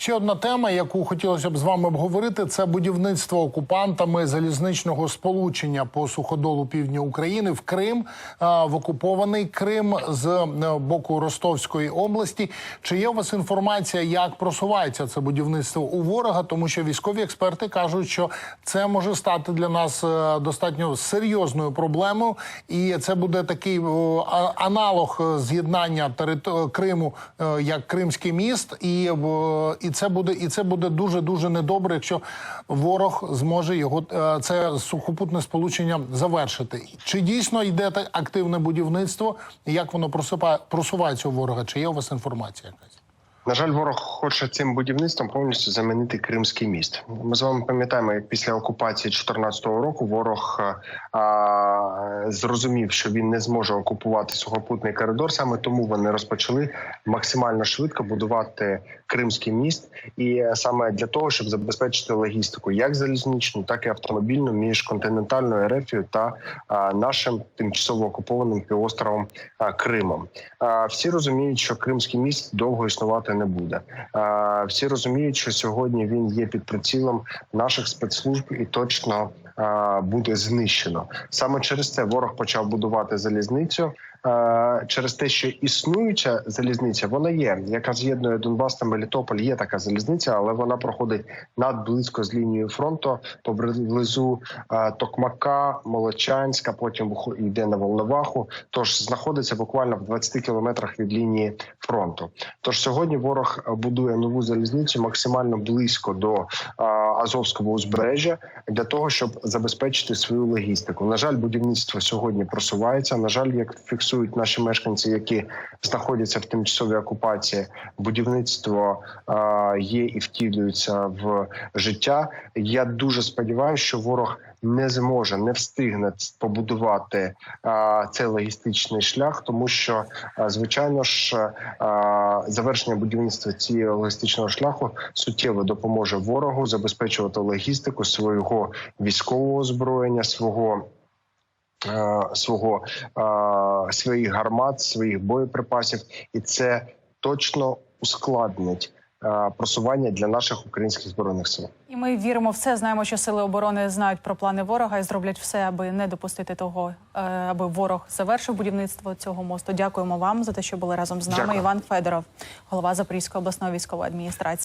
Ще одна тема, яку хотілося б з вами обговорити, це будівництво окупантами залізничного сполучення по суходолу півдня України в Крим, в окупований Крим з е, боку Ростовської області. Чи є у вас інформація, як просувається це будівництво у ворога? Тому що військові експерти кажуть, що це може стати для нас е, достатньо серйозною проблемою, і це буде такий аналог е, з'єднання Криму е, як Кримський міст, і, е, це буде і це буде дуже дуже недобре, якщо ворог зможе його е, це сухопутне сполучення завершити. Чи дійсно йде активне будівництво? Як воно просипає просувається у ворога? Чи є у вас інформація якась? На жаль, ворог хоче цим будівництвом повністю замінити Кримський міст. Ми з вами пам'ятаємо, як після окупації 2014 року ворог а, зрозумів, що він не зможе окупувати сухопутний коридор. Саме тому вони розпочали максимально швидко будувати Кримський міст, і саме для того, щоб забезпечити логістику, як залізничну, так і автомобільну між континентальною Ерефією та нашим тимчасово окупованим півостровом Кримом. Всі розуміють, що Кримський міст довго існувати не буде. Всі розуміють, що сьогодні він є під прицілом наших спецслужб і точно буде знищено. Саме через це ворог почав будувати залізницю. Е, Через те, що існуюча залізниця, вона є, яка з'єднує Донбас та Мелітополь. Є така залізниця, але вона проходить надблизько з лінією фронту поблизу е, Токмака, Молочанська. Потім йде на Волноваху. Тож знаходиться буквально в 20 кілометрах від лінії фронту. Тож сьогодні ворог е, будує нову залізницю максимально близько до е, Азовського узбережжя для того, щоб забезпечити свою логістику. На жаль, будівництво сьогодні просувається. На жаль, як фіксують наші мешканці, які знаходяться в тимчасовій окупації, будівництво є і втілюється в життя. Я дуже сподіваюся, що ворог. Не зможе, не встигне побудувати а, цей логістичний шлях, тому що а, звичайно ж а, завершення будівництва цього логістичного шляху суттєво допоможе ворогу забезпечувати логістику свого військового озброєння, свого свого своїх гармат, своїх боєприпасів, і це точно ускладнить просування для наших українських збройних сил. І ми віримо в це. Знаємо, що сили оборони знають про плани ворога і зроблять все, аби не допустити того, е, аби ворог завершив будівництво цього мосту. Дякуємо вам за те, що були разом з нами. Дякую. Іван Федоров, голова Запорізької обласної військової адміністрації.